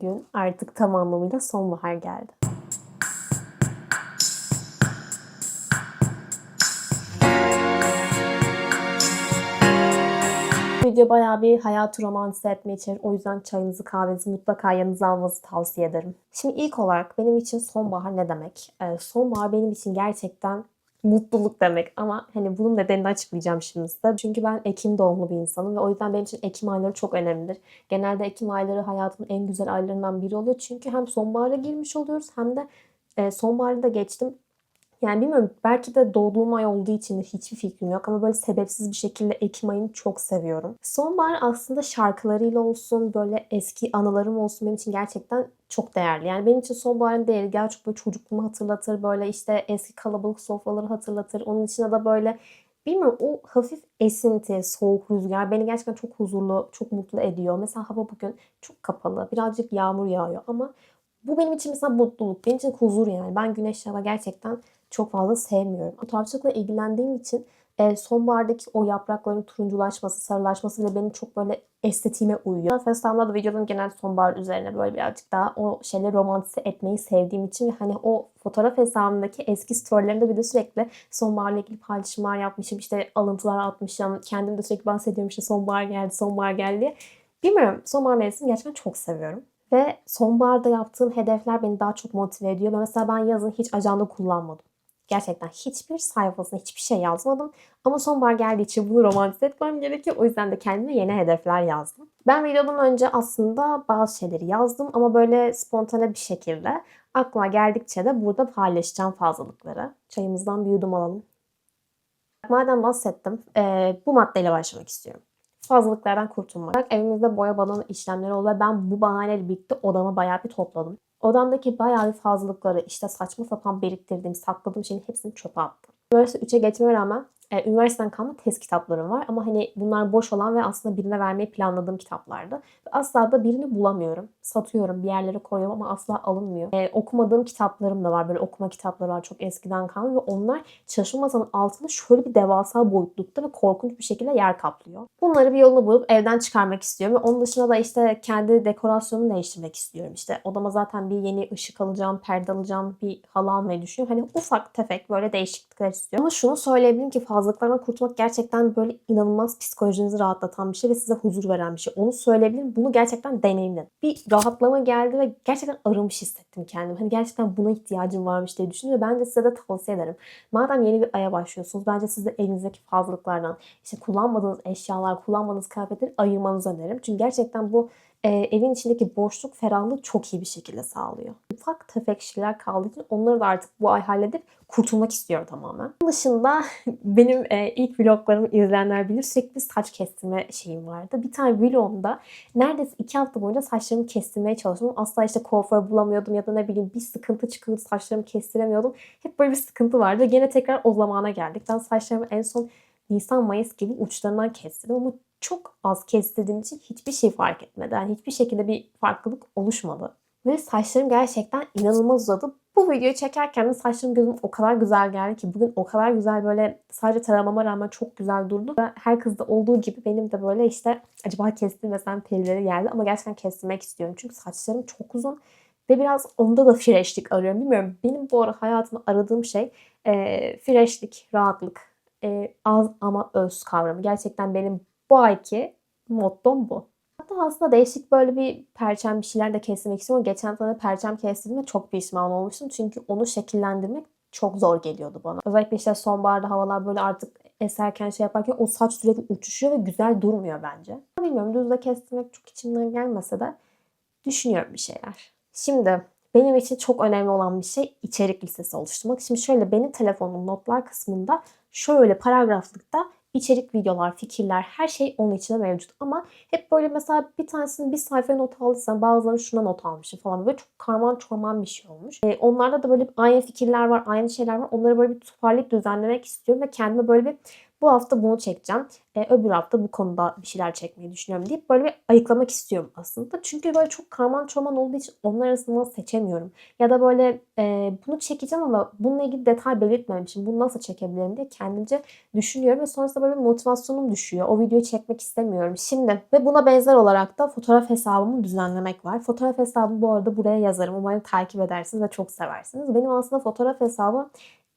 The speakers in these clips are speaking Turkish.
bugün artık tam anlamıyla sonbahar geldi. Video bayağı bir hayatı romantize etme içerir. O yüzden çayınızı kahvenizi mutlaka yanınıza almanızı tavsiye ederim. Şimdi ilk olarak benim için sonbahar ne demek? Ee, sonbahar benim için gerçekten mutluluk demek ama hani bunun nedenini açıklayacağım şimdi size. Çünkü ben Ekim doğumlu bir insanım ve o yüzden benim için Ekim ayları çok önemlidir. Genelde Ekim ayları hayatımın en güzel aylarından biri oluyor. Çünkü hem sonbahara girmiş oluyoruz hem de e, sonbaharı da geçtim. Yani bilmiyorum belki de doğduğum ay olduğu için de hiçbir fikrim yok ama böyle sebepsiz bir şekilde Ekim ayını çok seviyorum. Sonbahar aslında şarkılarıyla olsun böyle eski anılarım olsun benim için gerçekten çok değerli. Yani benim için sonbaharın değeri gerçekten böyle çocukluğumu hatırlatır böyle işte eski kalabalık sofraları hatırlatır. Onun dışında da böyle bilmiyorum o hafif esinti, soğuk rüzgar beni gerçekten çok huzurlu, çok mutlu ediyor. Mesela hava bugün çok kapalı, birazcık yağmur yağıyor ama bu benim için mesela mutluluk, benim için huzur yani. Ben güneşli hava gerçekten çok fazla sevmiyorum. Fotoğrafçılıkla ilgilendiğim için e, sonbahardaki o yaprakların turunculaşması, sarılaşması bile benim çok böyle estetiğime uyuyor. Festival'da da videolarım genel sonbahar üzerine böyle birazcık daha o şeyleri romantize etmeyi sevdiğim için ve hani o fotoğraf hesabımdaki eski storylerimde bir de sürekli sonbaharla ilgili paylaşımlar yapmışım. işte alıntılar atmışım. Kendim de sürekli bahsediyorum işte sonbahar geldi, sonbahar geldi diye. Bilmiyorum sonbahar mevsimini gerçekten çok seviyorum. Ve sonbaharda yaptığım hedefler beni daha çok motive ediyor. Mesela ben yazın hiç ajanda kullanmadım. Gerçekten hiçbir sayfasına hiçbir şey yazmadım. Ama sonbahar geldiği için bunu romantize etmem gerekiyor. O yüzden de kendime yeni hedefler yazdım. Ben videodan önce aslında bazı şeyleri yazdım ama böyle spontane bir şekilde aklıma geldikçe de burada paylaşacağım fazlalıkları. Çayımızdan bir yudum alalım. Madem bahsettim, bu maddeyle başlamak istiyorum fazlalıklardan kurtulmak. Evimizde boya balonu işlemleri oldu ve ben bu bahaneyle birlikte odamı bayağı bir topladım. Odamdaki bayağı bir fazlalıkları işte saçma sapan biriktirdiğim, sakladığım şeyin hepsini çöpe attım. Üniversite 3'e geçmeme rağmen e, üniversiteden kalma test kitaplarım var. Ama hani bunlar boş olan ve aslında birine vermeyi planladığım kitaplardı. Asla da birini bulamıyorum. Satıyorum, bir yerlere koyuyorum ama asla alınmıyor. E, okumadığım kitaplarım da var. Böyle okuma kitapları var çok eskiden kalma ve onlar çalışma masanın altında şöyle bir devasa boyutlukta ve korkunç bir şekilde yer kaplıyor. Bunları bir yolunu bulup evden çıkarmak istiyorum. Ve onun dışında da işte kendi dekorasyonumu değiştirmek istiyorum. İşte odama zaten bir yeni ışık alacağım, perde alacağım, bir halı almayı düşünüyorum. Hani ufak tefek böyle değişiklikler istiyorum. Ama şunu söyleyebilirim ki fazlalıklardan kurtulmak gerçekten böyle inanılmaz psikolojinizi rahatlatan bir şey ve size huzur veren bir şey. Onu söyleyebilirim. Bunu gerçekten deneyimledim. Bir rahatlama geldi ve gerçekten arınmış hissettim kendimi. Hani gerçekten buna ihtiyacım varmış diye düşündüm ve ben de size de tavsiye ederim. Madem yeni bir aya başlıyorsunuz bence siz de elinizdeki fazlalıklardan işte kullanmadığınız eşyalar, kullanmadığınız kıyafetleri ayırmanızı öneririm. Çünkü gerçekten bu e, evin içindeki boşluk, ferahlığı çok iyi bir şekilde sağlıyor. Ufak tefek şeyler kaldığı için onları da artık bu ay halledip kurtulmak istiyor tamamen. Bunun dışında benim e, ilk vloglarımı izleyenler bilir sürekli saç kestirme şeyim vardı. Bir tane vlogumda neredeyse iki hafta boyunca saçlarımı kestirmeye çalıştım. Asla işte kuaför bulamıyordum ya da ne bileyim bir sıkıntı çıkıyordu saçlarımı kestiremiyordum. Hep böyle bir sıkıntı vardı. Gene tekrar o zamana geldik. Ben saçlarımı en son Nisan Mayıs gibi uçlarından kestirdim ama çok az kestirdiğim için hiçbir şey fark etmedi. Yani hiçbir şekilde bir farklılık oluşmadı. Ve saçlarım gerçekten inanılmaz uzadı. Bu videoyu çekerken de saçlarım gözüm o kadar güzel geldi ki bugün o kadar güzel böyle sadece taramama rağmen çok güzel durdu. Her kızda olduğu gibi benim de böyle işte acaba kestirmesem telleri geldi ama gerçekten kestirmek istiyorum. Çünkü saçlarım çok uzun ve biraz onda da freshlik arıyorum. Bilmiyorum benim bu ara hayatımda aradığım şey e, freshlik, rahatlık, e, az ama öz kavramı. Gerçekten benim bu ayki mottom bu. Hatta aslında değişik böyle bir perçem bir şeyler de kesmek istiyorum. Geçen sene perçem kestirdiğimde çok pişman olmuştum. Çünkü onu şekillendirmek çok zor geliyordu bana. Özellikle işte sonbaharda havalar böyle artık eserken şey yaparken o saç sürekli uçuşuyor ve güzel durmuyor bence. Bilmiyorum düzde kestirmek çok içimden gelmese de düşünüyorum bir şeyler. Şimdi benim için çok önemli olan bir şey içerik listesi oluşturmak. Şimdi şöyle benim telefonum notlar kısmında şöyle paragraflıkta içerik videolar, fikirler her şey onun içinde mevcut. Ama hep böyle mesela bir tanesini bir sayfaya not aldıysam bazılarını şuna not almışım falan. Böyle çok karman çorman bir şey olmuş. E, onlarda da böyle aynı fikirler var, aynı şeyler var. Onları böyle bir toparlayıp düzenlemek istiyorum ve kendime böyle bir Bu hafta bunu çekeceğim. E, öbür hafta bu konuda bir şeyler çekmeyi düşünüyorum deyip böyle bir ayıklamak istiyorum aslında. Çünkü böyle çok karman çorman olduğu için onlar arasında seçemiyorum. Ya da böyle e, bunu çekeceğim ama bununla ilgili detay belirtmemişim. Bunu nasıl çekebilirim diye kendimce düşünüyorum ve sonrasında böyle motivasyonum düşüyor. O videoyu çekmek istemiyorum. Şimdi ve buna benzer olarak da fotoğraf hesabımı düzenlemek var. Fotoğraf hesabımı bu arada buraya yazarım. Umarım takip edersiniz ve çok seversiniz. Benim aslında fotoğraf hesabım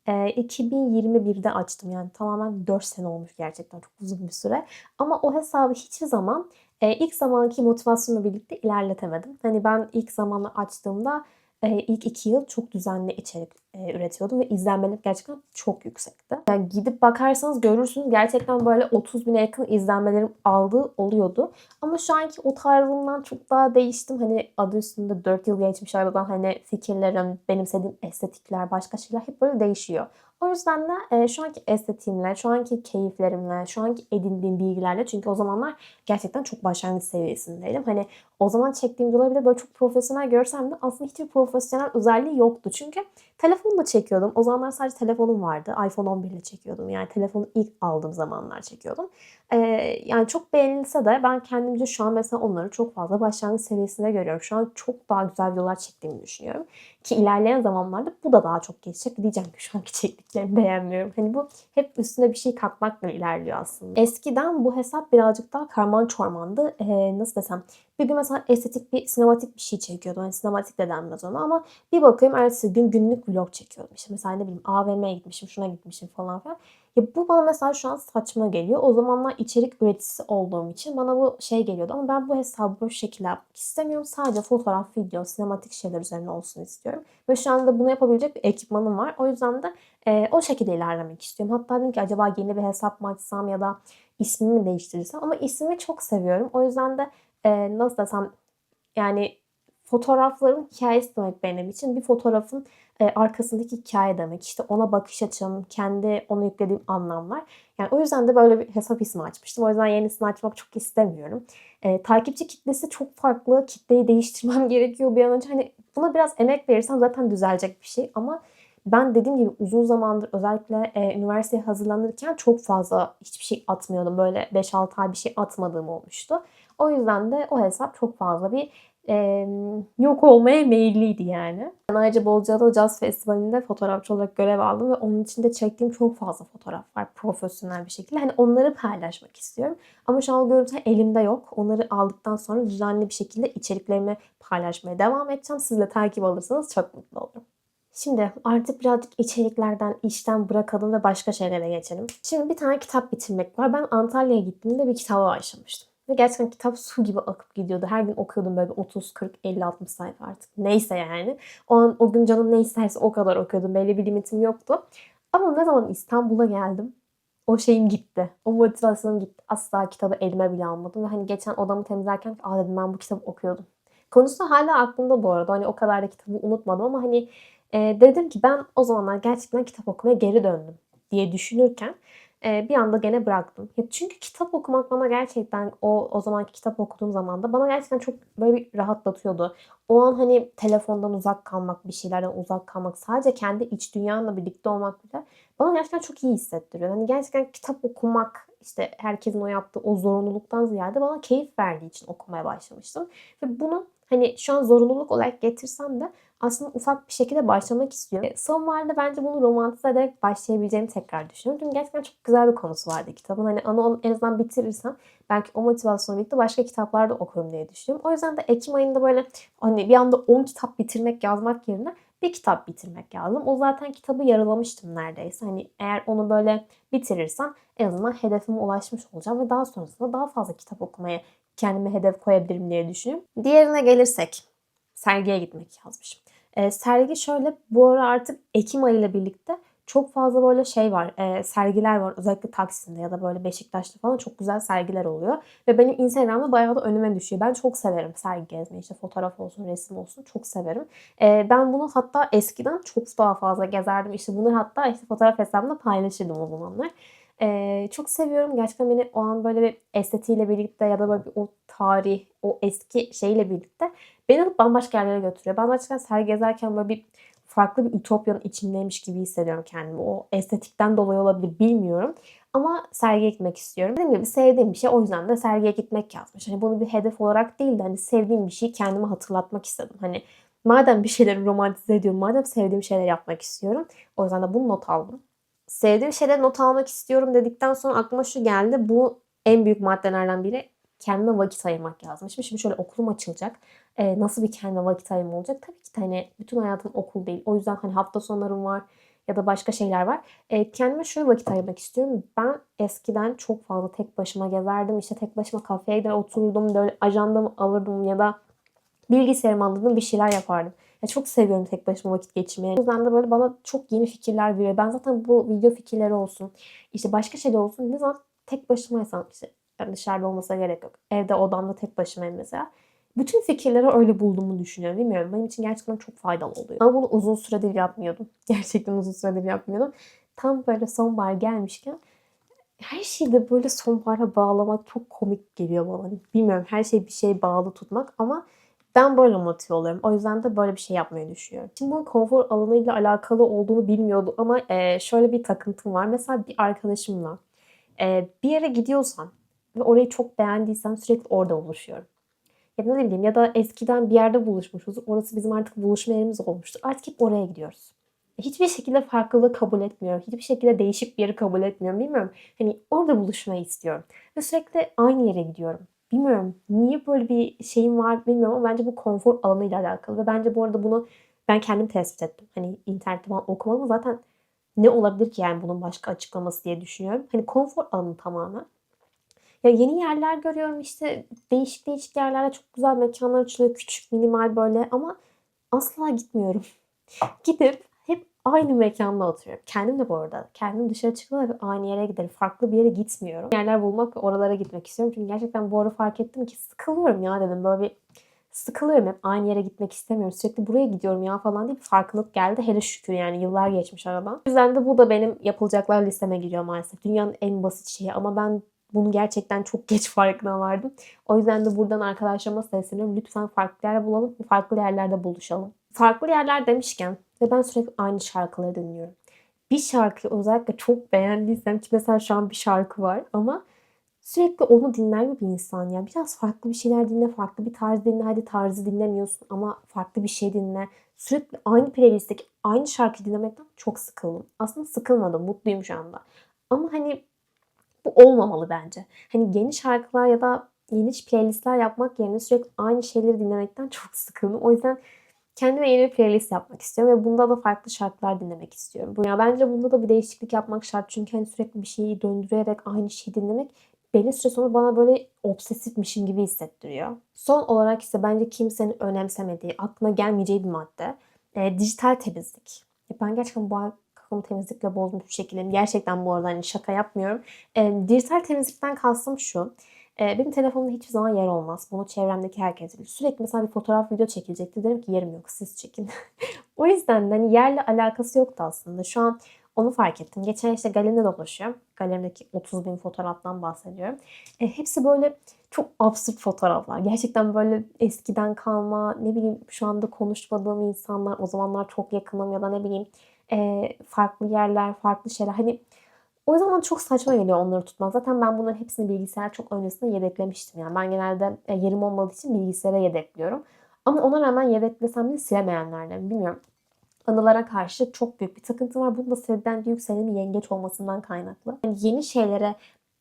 e, 2021'de açtım. Yani tamamen 4 sene olmuş gerçekten çok uzun bir süre. Ama o hesabı hiçbir zaman e, ilk zamanki motivasyonla birlikte ilerletemedim. Hani ben ilk zamanla açtığımda ilk iki yıl çok düzenli içerik e, üretiyordum ve izlenmeler gerçekten çok yüksekti. Yani gidip bakarsanız görürsünüz gerçekten böyle 30 bine yakın izlenmelerim aldığı oluyordu. Ama şu anki o tarzımdan çok daha değiştim. Hani adı üstünde 4 yıl geçmiş aradan hani fikirlerim, benimsediğim estetikler, başka şeyler hep böyle değişiyor. O yüzden de e, şu anki estetiğimle, şu anki keyiflerimle, şu anki edindiğim bilgilerle çünkü o zamanlar gerçekten çok başlangıç seviyesindeydim. Hani o zaman çektiğim videoları bile böyle çok profesyonel görsem de aslında hiçbir profesyonel özelliği yoktu. Çünkü telefonla çekiyordum. O zamanlar sadece telefonum vardı. iPhone 11 ile çekiyordum. Yani telefonu ilk aldığım zamanlar çekiyordum. Ee, yani çok beğenilse de ben kendimce şu an mesela onları çok fazla başlangıç seviyesinde görüyorum. Şu an çok daha güzel videolar çektiğimi düşünüyorum. Ki ilerleyen zamanlarda bu da daha çok gelişecek. Diyeceğim ki şu anki çektiklerimi beğenmiyorum. Hani bu hep üstüne bir şey katmakla ilerliyor aslında. Eskiden bu hesap birazcık daha karman çormandı. Ee, nasıl desem bir gün mesela estetik bir sinematik bir şey çekiyordum. Hani sinematik de denmez ona ama bir bakıyorum ertesi gün günlük vlog çekiyordum. İşte mesela ne bileyim AVM'ye gitmişim, şuna gitmişim falan filan. Ya bu bana mesela şu an saçma geliyor. O zamanlar içerik üreticisi olduğum için bana bu şey geliyordu. Ama ben bu hesabı bu şekilde yapmak istemiyorum. Sadece fotoğraf, video, sinematik şeyler üzerine olsun istiyorum. Ve şu anda bunu yapabilecek bir ekipmanım var. O yüzden de e, o şekilde ilerlemek istiyorum. Hatta dedim ki acaba yeni bir hesap mı açsam ya da ismimi mi değiştirirsem. Ama ismimi çok seviyorum. O yüzden de e, nasıl desem yani fotoğrafların hikayesi demek benim için. Bir fotoğrafın e, arkasındaki hikaye demek. İşte ona bakış açım, kendi onu yüklediğim anlamlar. Yani o yüzden de böyle bir hesap ismi açmıştım. O yüzden yenisini açmak çok istemiyorum. E, takipçi kitlesi çok farklı. Kitleyi değiştirmem gerekiyor bir an önce. Hani buna biraz emek verirsem zaten düzelecek bir şey. Ama ben dediğim gibi uzun zamandır özellikle e, üniversiteye hazırlanırken çok fazla hiçbir şey atmıyordum. Böyle 5-6 ay bir şey atmadığım olmuştu. O yüzden de o hesap çok fazla bir e, yok olmaya meyilliydi yani. Ben ayrıca Bozcaada Jazz Festivali'nde fotoğrafçı olarak görev aldım ve onun içinde çektiğim çok fazla fotoğraf var profesyonel bir şekilde. Hani onları paylaşmak istiyorum. Ama şu an görüntü elimde yok. Onları aldıktan sonra düzenli bir şekilde içeriklerimi paylaşmaya devam edeceğim. Siz de takip alırsanız çok mutlu olurum. Şimdi artık birazcık içeriklerden, işten bırakalım ve başka şeylere geçelim. Şimdi bir tane kitap bitirmek var. Ben Antalya'ya gittiğimde bir kitaba başlamıştım. Ve gerçekten kitap su gibi akıp gidiyordu. Her gün okuyordum böyle 30, 40, 50, 60 sayfa artık. Neyse yani. O an o gün canım ne isterse o kadar okuyordum. Belli bir limitim yoktu. Ama ne zaman İstanbul'a geldim o şeyim gitti. O motivasyonum gitti. Asla kitabı elime bile almadım. Ve hani geçen odamı temizlerken aa dedim ben bu kitabı okuyordum. Konusu hala aklımda bu arada. Hani o kadar da kitabı unutmadım ama hani e, dedim ki ben o zamanlar gerçekten kitap okumaya geri döndüm diye düşünürken e, bir anda gene bıraktım. Ya çünkü kitap okumak bana gerçekten o o zamanki kitap okuduğum zaman da bana gerçekten çok böyle bir rahatlatıyordu. O an hani telefondan uzak kalmak, bir şeylerden uzak kalmak, sadece kendi iç dünyanla birlikte olmak bile bana gerçekten çok iyi hissettiriyor. Hani gerçekten kitap okumak işte herkesin o yaptığı o zorunluluktan ziyade bana keyif verdiği için okumaya başlamıştım. Ve bunu hani şu an zorunluluk olarak getirsem de aslında ufak bir şekilde başlamak istiyorum. E, sonbaharda bence bunu romantize ederek başlayabileceğimi tekrar düşünüyorum. Çünkü gerçekten çok güzel bir konusu vardı kitabın. Hani onu en azından bitirirsem belki o motivasyonla birlikte başka kitaplar da okurum diye düşünüyorum. O yüzden de Ekim ayında böyle hani bir anda 10 kitap bitirmek yazmak yerine bir kitap bitirmek lazım. O zaten kitabı yarılamıştım neredeyse. Hani eğer onu böyle bitirirsem en azından hedefime ulaşmış olacağım ve daha sonrasında daha fazla kitap okumaya kendime hedef koyabilirim diye düşünüyorum. Diğerine gelirsek sergiye gitmek yazmışım. E, sergi şöyle bu ara artık Ekim ayı ile birlikte çok fazla böyle şey var, e, sergiler var. Özellikle Taksim'de ya da böyle Beşiktaş'ta falan çok güzel sergiler oluyor. Ve benim Instagram'da bayağı da önüme düşüyor. Ben çok severim sergi gezmeyi. İşte fotoğraf olsun, resim olsun çok severim. E, ben bunu hatta eskiden çok daha fazla gezerdim. İşte bunu hatta işte fotoğraf hesabımda paylaşırdım o zamanlar. Ee, çok seviyorum. Gerçekten beni o an böyle bir estetiğiyle birlikte ya da böyle bir o tarih, o eski şeyle birlikte beni alıp bambaşka yerlere götürüyor. Gerçekten sergi gezerken böyle bir farklı bir ütopyanın içindeymiş gibi hissediyorum kendimi. O estetikten dolayı olabilir bilmiyorum. Ama sergiye gitmek istiyorum. Dediğim gibi sevdiğim bir şey o yüzden de sergiye gitmek yazmış. Hani bunu bir hedef olarak değil de hani sevdiğim bir şeyi kendime hatırlatmak istedim. Hani madem bir şeyleri romantize ediyorum, madem sevdiğim şeyler yapmak istiyorum. O yüzden de bunu not aldım. Sevdiğim şeyleri not almak istiyorum dedikten sonra aklıma şu geldi. Bu en büyük maddelerden biri kendime vakit ayırmak yazmışım. Şimdi şöyle okulum açılacak. Ee, nasıl bir kendime vakit ayırma olacak? Tabii ki de hani bütün hayatım okul değil. O yüzden hani hafta sonlarım var ya da başka şeyler var. E, kendime şöyle vakit ayırmak istiyorum. Ben eskiden çok fazla tek başıma gezerdim. İşte tek başıma kafeye gider otururdum. Böyle ajandamı alırdım ya da bilgisayarımı alırdım bir şeyler yapardım. Ya çok seviyorum tek başıma vakit geçirmeyi. O yüzden de böyle bana çok yeni fikirler veriyor. Ben zaten bu video fikirleri olsun, işte başka şeyler olsun ne zaman tek başımaysam işte yani dışarıda olmasına gerek yok. Evde odamda tek başımayım mesela. Bütün fikirleri öyle bulduğumu düşünüyorum. Bilmiyorum. Benim için gerçekten çok faydalı oluyor. Ama bunu uzun süredir yapmıyordum. Gerçekten uzun süredir yapmıyordum. Tam böyle sonbahar gelmişken her şeyi de böyle sonbahara bağlamak çok komik geliyor bana. Bilmiyorum her şey bir şeye bağlı tutmak ama ben böyle motive oluyorum. O yüzden de böyle bir şey yapmayı düşünüyorum. Şimdi bu konfor alanıyla alakalı olduğunu bilmiyordum ama şöyle bir takıntım var. Mesela bir arkadaşımla bir yere gidiyorsam ve orayı çok beğendiysem sürekli orada buluşuyorum. Ya ne bileyim ya da eskiden bir yerde buluşmuşuz. Orası bizim artık buluşma yerimiz olmuştu. Artık hep oraya gidiyoruz. Hiçbir şekilde farklılığı kabul etmiyorum. Hiçbir şekilde değişik bir yeri kabul etmiyorum. Bilmiyorum. Hani orada buluşmayı istiyorum. Ve sürekli aynı yere gidiyorum. Bilmiyorum. Niye böyle bir şeyim var bilmiyorum ama bence bu konfor alanıyla alakalı. Ve bence bu arada bunu ben kendim tespit ettim. Hani internette falan okumadım zaten ne olabilir ki yani bunun başka açıklaması diye düşünüyorum. Hani konfor alanı tamamen. Ya yeni yerler görüyorum işte değişik değişik yerlerde çok güzel mekanlar açılıyor. Küçük, minimal böyle ama asla gitmiyorum. Gidip hep aynı mekanda oturuyorum. Kendim de bu arada. Kendim dışarı çıkmadan hep aynı yere giderim. Farklı bir yere gitmiyorum. Yerler bulmak ve oralara gitmek istiyorum. Çünkü gerçekten bu ara fark ettim ki sıkılıyorum ya dedim. Böyle bir sıkılıyorum hep aynı yere gitmek istemiyorum. Sürekli buraya gidiyorum ya falan diye bir farklılık geldi. Hele şükür yani yıllar geçmiş aradan. O yüzden de bu da benim yapılacaklar listeme giriyor maalesef. Dünyanın en basit şeyi ama ben bunu gerçekten çok geç farkına vardım. O yüzden de buradan arkadaşlarıma sesleniyorum. Lütfen farklı yerler bulalım. Farklı yerlerde buluşalım. Farklı yerler demişken ve ben sürekli aynı şarkıları dinliyorum. Bir şarkıyı özellikle çok beğendiysem ki mesela şu an bir şarkı var ama sürekli onu dinler mi bir insan ya? Biraz farklı bir şeyler dinle, farklı bir tarz dinle. Hadi tarzı dinlemiyorsun ama farklı bir şey dinle. Sürekli aynı playlistteki aynı şarkı dinlemekten çok sıkıldım. Aslında sıkılmadım, mutluyum şu anda. Ama hani bu olmamalı bence. Hani yeni şarkılar ya da yeni playlistler yapmak yerine sürekli aynı şeyleri dinlemekten çok sıkıldım. O yüzden kendime yeni bir playlist yapmak istiyorum ve bunda da farklı şarkılar dinlemek istiyorum. Ya bence bunda da bir değişiklik yapmak şart. Çünkü hani sürekli bir şeyi döndürerek aynı şeyi dinlemek beni süre sonra bana böyle obsesifmişim gibi hissettiriyor. Son olarak ise bence kimsenin önemsemediği, aklına gelmeyeceği bir madde. E, dijital temizlik. E, ben gerçekten bu kafamı temizlikle bozmuş bir şekilde. Gerçekten bu arada hani şaka yapmıyorum. E, dijital temizlikten kastım şu. E, benim telefonumda hiçbir zaman yer olmaz. Bunu çevremdeki herkes bilir. Sürekli mesela bir fotoğraf video çekilecekti. Derim ki yerim yok siz çekin. o yüzden hani yerle alakası yoktu aslında. Şu an onu fark ettim. Geçen işte galerimde dolaşıyorum. Galerimdeki 30 bin fotoğraftan bahsediyorum. E, hepsi böyle çok absürt fotoğraflar. Gerçekten böyle eskiden kalma, ne bileyim şu anda konuşmadığım insanlar, o zamanlar çok yakınım ya da ne bileyim e, farklı yerler, farklı şeyler. Hani o zaman çok saçma geliyor onları tutmak. Zaten ben bunların hepsini bilgisayar çok öncesinde yedeklemiştim. Yani ben genelde e, yerim olmadığı için bilgisayara yedekliyorum. Ama ona rağmen yedeklesem de silemeyenlerden bilmiyorum. Anılara karşı çok büyük bir takıntı var. Bunun da sebebi bence yükselenin yengeç olmasından kaynaklı. Yani yeni şeylere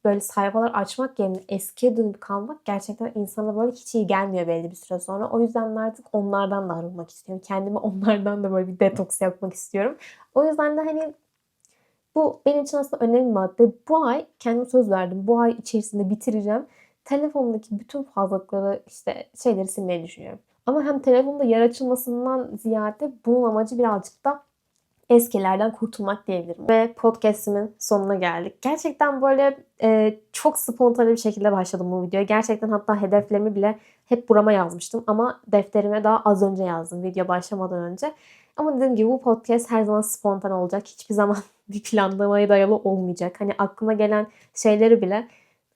böyle sayfalar açmak yerine eskiye dönüp kalmak gerçekten insana böyle hiç iyi gelmiyor belli bir süre sonra. O yüzden artık onlardan da arınmak istiyorum. Kendimi onlardan da böyle bir detoks yapmak istiyorum. O yüzden de hani bu benim için aslında önemli madde. Bu ay kendime söz verdim. Bu ay içerisinde bitireceğim. Telefonumdaki bütün fazlalıkları işte şeyleri silmeyi düşünüyorum. Ama hem telefonda yer açılmasından ziyade bunun amacı birazcık da eskilerden kurtulmak diyebilirim. Ve podcast'imin sonuna geldik. Gerçekten böyle e, çok spontane bir şekilde başladım bu videoya. Gerçekten hatta hedeflerimi bile hep burama yazmıştım. Ama defterime daha az önce yazdım video başlamadan önce. Ama dediğim gibi bu podcast her zaman spontane olacak. Hiçbir zaman bir planlamaya dayalı olmayacak. Hani aklıma gelen şeyleri bile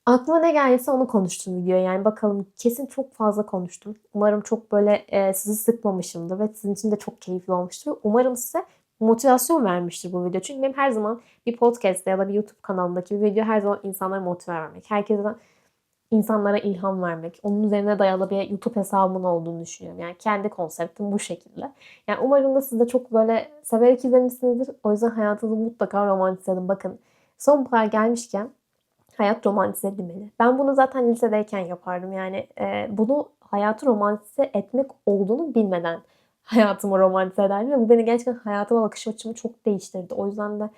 aklıma ne gelirse onu konuştum video. Yani bakalım kesin çok fazla konuştum. Umarım çok böyle e, sizi sıkmamışımdır ve sizin için de çok keyifli olmuştur. Umarım size motivasyon vermiştir bu video. Çünkü benim her zaman bir podcast'te ya da bir YouTube kanalındaki bir video her zaman insanlara motive vermek. Herkesten insanlara ilham vermek. Onun üzerine dayalı bir YouTube hesabımın olduğunu düşünüyorum. Yani kendi konseptim bu şekilde. Yani umarım da siz de çok böyle severek izlemişsinizdir. O yüzden hayatınızı mutlaka romantize edin. Bakın sonbahar gelmişken hayat romantize edilmeli. Ben bunu zaten lisedeyken yapardım. Yani e, bunu hayatı romantize etmek olduğunu bilmeden hayatımı romantize ederdim. Ve bu beni gerçekten hayatıma bakış açımı çok değiştirdi. O yüzden de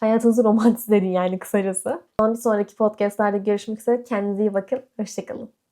hayatınızı romantize edin yani kısacası. Bir sonraki podcastlerde görüşmek üzere. Kendinize iyi bakın. Hoşçakalın.